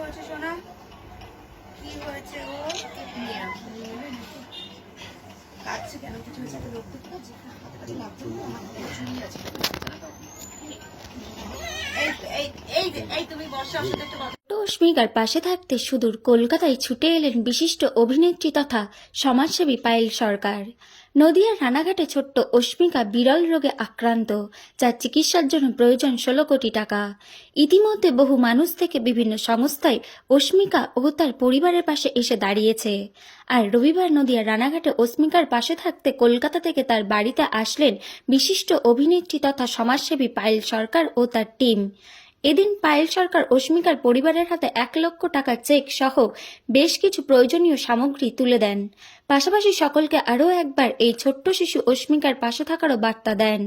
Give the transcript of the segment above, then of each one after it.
হয়েছে সোনা? কি হয়েছে ও আসো। কেন? কিছু হয়েছে? একটা লোক দেখতে পাচ্ছি। এই এই এই তুমি বর্ষা একটু কথা অস্মিকার পাশে থাকতে সুদূর কলকাতায় ছুটে এলেন বিশিষ্ট অভিনেত্রী তথা সমাজসেবী পায়েল সরকার। নদিয়ার রানাঘাটে ছোট্ট অস্মিকা বিরল রোগে আক্রান্ত, যার চিকিৎসার জন্য প্রয়োজন ষোলো কোটি টাকা। ইতিমধ্যে বহু মানুষ থেকে বিভিন্ন সংস্থায় অস্মিকা ও তার পরিবারের পাশে এসে দাঁড়িয়েছে। আর রবিবার নদিয়ার রানাঘাটে অস্মিকার পাশে থাকতে কলকাতা থেকে তার বাড়িতে আসলেন বিশিষ্ট অভিনেত্রী তথা সমাজসেবী পায়েল সরকার ও তার টিম। এদিন পায়েল সরকার অস্মিকার পরিবারের হাতে এক লক্ষ টাকার চেক সহ বেশ কিছু প্রয়োজনীয় সামগ্রী তুলে দেন। পাশাপাশি সকলকে আরও একবার এই ছোট্ট শিশু অস্মিকার পাশে থাকারও বার্তা দেন।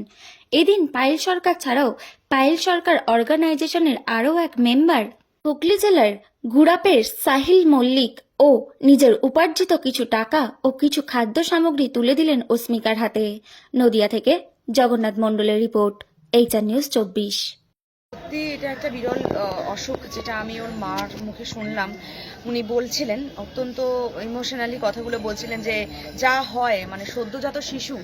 এদিন পায়েল সরকার ছাড়াও পায়েল সরকার অর্গানাইজেশনের আরও এক মেম্বার হুগলি জেলার গুড়াপের সাহিল মল্লিক ও নিজের উপার্জিত কিছু টাকা ও কিছু খাদ্য সামগ্রী তুলে দিলেন অস্মিকার হাতে। নদিয়া থেকে জগন্নাথ মণ্ডলের রিপোর্ট, এইচআর নিউজ চব্বিশ। সত্যি এটা একটা বিরল অসুখ যেটা আমি ওর মার মুখে শুনলাম। উনি বলছিলেন, অত্যন্ত ইমোশনালি কথাগুলো বলছিলেন যে যা হয় মানে সদ্যজাত শিশু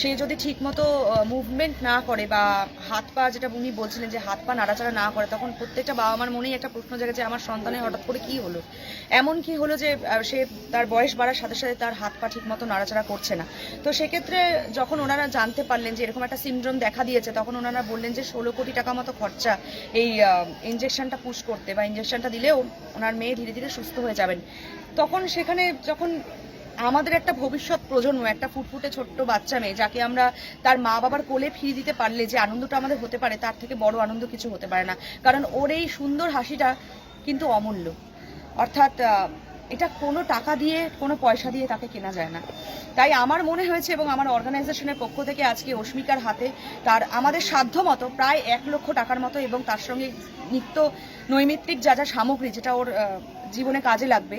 সে যদি ঠিকমতো মুভমেন্ট না করে বা হাত পা যেটা উনি বলছিলেন যে হাত পা নাড়াচাড়া না করে, তখন প্রত্যেকটা বাবা মার মনেই একটা প্রশ্ন জাগে যে আমার সন্তানের হঠাৎ করে কি হলো? এমন কি হলো যে সে তার বয়স বাড়ার সাথে সাথে তার হাত পা ঠিকমতো নাড়াচাড়া করছে না। তো সেক্ষেত্রে যখন ওনারা জানতে পারলেন যে এরকম একটা সিন্ড্রোম দেখা দিয়েছে, তখন ওনারা বললেন যে ষোলো কোটি টাকা মতো খরচা এই ইঞ্জেকশনটা পুশ করতে বা ইঞ্জেকশনটা দিলেও ওনার মেয়ে ধীরে ধীরে সুস্থ হয়ে যাবেন। তখন সেখানে যখন আমাদের একটা ভবিষ্যৎ প্রজন্ম, একটা ফুটফুটে ছোট্ট বাচ্চা মেয়ে, যাকে আমরা তার মা বাবার কোলে ফিরিয়ে দিতে পারলে যে আনন্দটা আমাদের হতে পারে, তার থেকে বড় আনন্দ কিছু হতে পারে না। কারণ ওর এই সুন্দর হাসিটা কিন্তু অমূল্য। অর্থাৎ এটা কোনো টাকা দিয়ে, কোনো পয়সা দিয়ে তাকে কেনা যায় না। তাই আমার মনে হয়েছে এবং আমার অর্গানাইজেশনের পক্ষ থেকে আজকে অস্মিকার হাতে তার, আমাদের সাধ্য মতো প্রায় এক লক্ষ টাকার মতো এবং তার সঙ্গে নিত্য নৈমিত্তিক যা যা সামগ্রী, যেটা ওর জীবনে কাজে লাগবে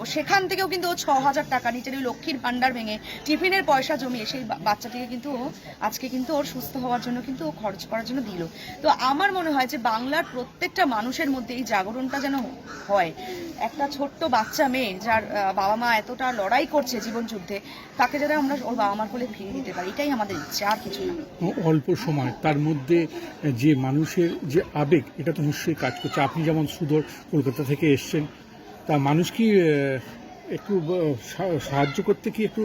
দেবো সেখান থেকেও কিন্তু ও ছ হাজার টাকা নিজের ওই লক্ষ্মীর ভান্ডার ভেঙে টিফিনের পয়সা জমিয়ে সেই বাচ্চাটিকে কিন্তু ও আজকে কিন্তু ওর সুস্থ হওয়ার জন্য কিন্তু ও খরচ করার জন্য দিল। তো আমার মনে হয় যে বাংলার প্রত্যেকটা মানুষের মধ্যে এই জাগরণটা যেন হয়। একটা ছোট্ট বাচ্চা মেয়ে যার বাবা মা এতটা লড়াই করছে জীবন যুদ্ধে, তাকে যেন আমরা ওর বাবা মার কোলে ফিরিয়ে দিতে পারি, এটাই আমাদের ইচ্ছে, আর কিছু অল্প সময়, তার মধ্যে যে মানুষের যে আবেগ, এটা তো নিশ্চয়ই কাজ করছে। আপনি যেমন সুদর কলকাতা থেকে এসছেন তা মানুষ কি একটু সাহায্য করতে কি একটু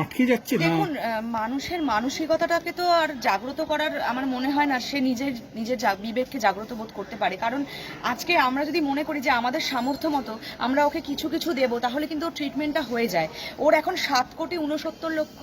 আটকে যাচ্ছে না? দেখুন মানুষের মানসিকতাটাকে তো আর জাগ্রত করার আমার মনে হয় না সে নিজের নিজের বিবেককে জাগ্রত বোধ করতে পারে। কারণ আজকে আমরা যদি মনে করি যে আমাদের সামর্থ্য মতো আমরা ওকে কিছু কিছু দেবো, তাহলে কিন্তু ওর ট্রিটমেন্টটা হয়ে যায়। ওর এখন সাত কোটি উনসত্তর লক্ষ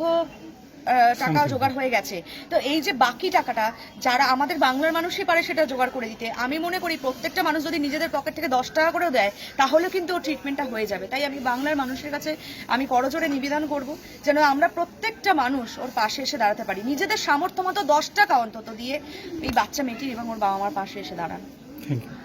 টাকা জোগাড় হয়ে গেছে। তো এই যে বাকি টাকাটা যারা আমাদের বাংলার মানুষই পারে সেটা জোগাড় করে দিতে আমি মনে করি প্রত্যেকটা মানুষ যদি নিজেদের পকেট থেকে দশ টাকা করেও দেয় তাহলে কিন্তু ট্রিটমেন্টটা হয়ে যাবে। তাই আমি বাংলার মানুষের কাছে আমি করজোরে নিবেদন করব যেন আমরা প্রত্যেকটা মানুষ ওর পাশে এসে দাঁড়াতে পারি। নিজেদের সামর্থ্য মতো দশ টাকা অন্তত দিয়ে এই বাচ্চা মেয়েটির এবং ওর বাবা মার পাশে এসে দাঁড়ান। Thank you